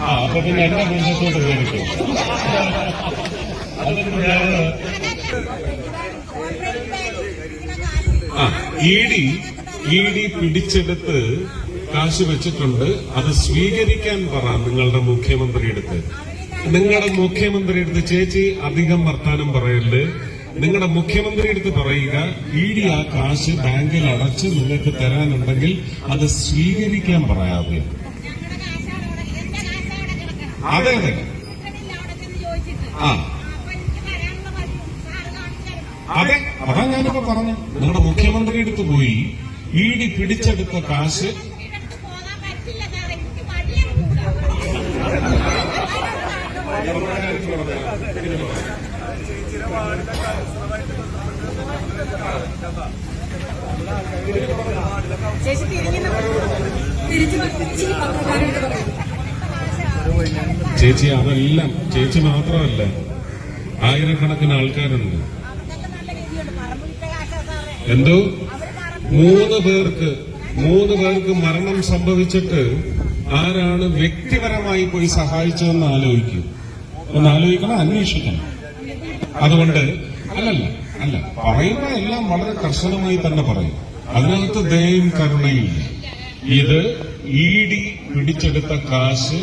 ആ അപ്പൊ പിന്നെ എന്റെ അതിന് ഞാൻ ആ പിടിച്ചെടുത്ത് കാശ് വെച്ചിട്ടുണ്ട്. അത് സ്വീകരിക്കാൻ പറ നിങ്ങളുടെ മുഖ്യമന്ത്രിയെടുത്ത് നിങ്ങളുടെ മുഖ്യമന്ത്രിയെടുത്ത് ചേച്ചി അധികം വർത്താനം പറയൽ നിങ്ങളുടെ മുഖ്യമന്ത്രി അടുത്ത് പറയുക ഇ ഡി ആ കാശ് ബാങ്കിൽ അടച്ച് നിങ്ങൾക്ക് തരാനുണ്ടെങ്കിൽ അത് സ്വീകരിക്കാൻ പറയാതെ. അതെ അതെ. ആ. അതെ അതാ ഞാനിപ്പോ പറഞ്ഞു നിങ്ങളുടെ മുഖ്യമന്ത്രി അടുത്ത് പോയി ഇ ഡി പിടിച്ചെടുത്ത കാശ് തിരിഞ്ഞു പത്രക്കാരോട് പറയും. ചേച്ചി അതെല്ലാം ചേച്ചി മാത്രമല്ല ആയിരക്കണക്കിന് ആൾക്കാരുണ്ട്. എന്തോ? മൂന്ന് പേർക്ക് മൂന്ന് പേർക്ക് മരണം സംഭവിച്ചിട്ട് ആരാണ് വ്യക്തിപരമായി പോയി സഹായിച്ചതെന്ന് ആലോചിക്കും. ഒന്ന് ആലോചിക്കണം അന്വേഷിക്കണം. അതുകൊണ്ട് അല്ലല്ല അല്ല പറയുന്ന എല്ലാം വളരെ കർശനമായി തന്നെ പറയും. അതിനകത്ത് ദയയും കരുണയും ഇത് ഇ ഡി പിടിച്ചെടുത്ത കാശ്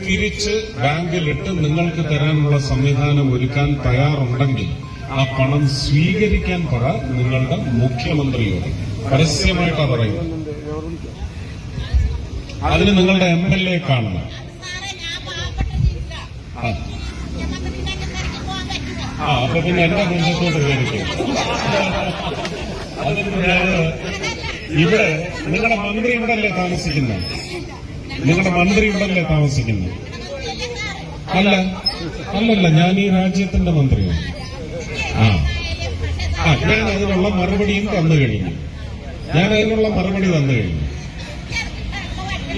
തിരിച്ച് ബാങ്കിലിട്ട് നിങ്ങൾക്ക് തരാനുള്ള സംവിധാനം ഒരുക്കാൻ തയ്യാറുണ്ടെങ്കിൽ ആ പണം സ്വീകരിക്കാൻ പറ നിങ്ങളുടെ മുഖ്യമന്ത്രിയോട്. പരസ്യമായിട്ടാ പറയുന്നത്. അതിന് നിങ്ങളുടെ എം എൽ എ കാണണം. ആ അപ്പൊ പിന്നെ മുൻപത്തോട്ട് കയറിക്കും ഇവിടെ നിങ്ങളുടെ മന്ത്രി ഇവിടല്ലേ താമസിക്കുന്നത്? നിങ്ങളുടെ മന്ത്രി ഇവിടല്ലേ താമസിക്കുന്നു താമസിക്കുന്നത്? അല്ല അല്ലല്ല ഞാൻ ഈ രാജ്യത്തിന്റെ മന്ത്രിയാണ്. ആ. ആ ഞാൻ അതിനുള്ള മറുപടിയും തന്നു കഴിഞ്ഞു. ഞാൻ അതിനുള്ള മറുപടി തന്നു കഴിഞ്ഞു.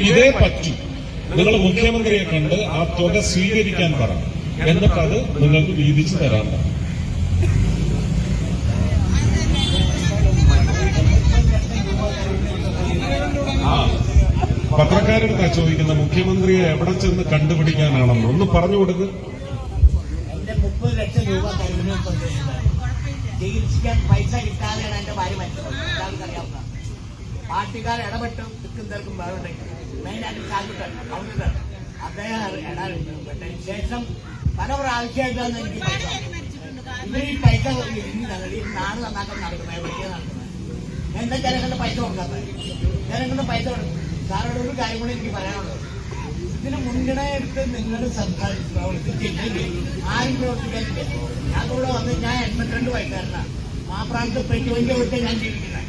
ഇതേ പറ്റി. നിങ്ങൾ മുഖ്യമന്ത്രിയെ കണ്ട് ആ തുക സ്വീകരിക്കാൻ പറഞ്ഞു എന്നിട്ട് അത് നിങ്ങൾക്ക് വീതിച്ചു തരാം. പത്രക്കാരെടുത്ത ചോദിക്കുന്ന മുഖ്യമന്ത്രിയെ എവിടെ ചെന്ന് കണ്ടുപിടിക്കാനാണെന്ന് ഒന്ന് പറഞ്ഞു കൊടുക്ക്. ലക്ഷം രൂപ ചികിത്സിക്കാൻ പൈസ കിട്ടാതെയാണ് എന്റെ ഭാര്യ മരിച്ചത്. അറിയാവുന്ന പാർട്ടിക്കാർ ഇടപെട്ട് തിക്കും തിരക്കും വേറുണ്ടെങ്കിൽ മെയിനായിട്ട് കാൽക്കുട്ടൻ കൗണ്ടർ അദ്ദേഹം ഇടപെട്ടതിന് ശേഷം പല പ്രാവശ്യമായിട്ടാണ് എനിക്ക് പൈസ ഈ പൈസ ഈ നാട് നന്നാക്കാൻ നടക്കുന്നത് വെട്ടിയ നടക്കുന്നത് എന്താ ജനങ്ങളുടെ പൈസ കൊടുക്കാത്തത് ജനങ്ങളുടെ പൈസ കൊടുക്കും സാറോട് ഒരു കാര്യം കൂടി എനിക്ക് പറയാനുള്ളത്. ഇതിന് മുൻഗണന എടുത്ത് നിങ്ങൾ പ്രവർത്തിച്ചില്ലെങ്കിൽ ആരും പ്രവർത്തിക്കാനില്ല. ഞാൻ കൂടെ വന്ന് ഞാൻ എൺപത്തിരണ്ട് വയസ്സുകാരനാണ് മാപ്രാന്ത് പെറ്റുവന്റെ കൊടുത്ത് ഞാൻ ജീവിക്കുന്നത്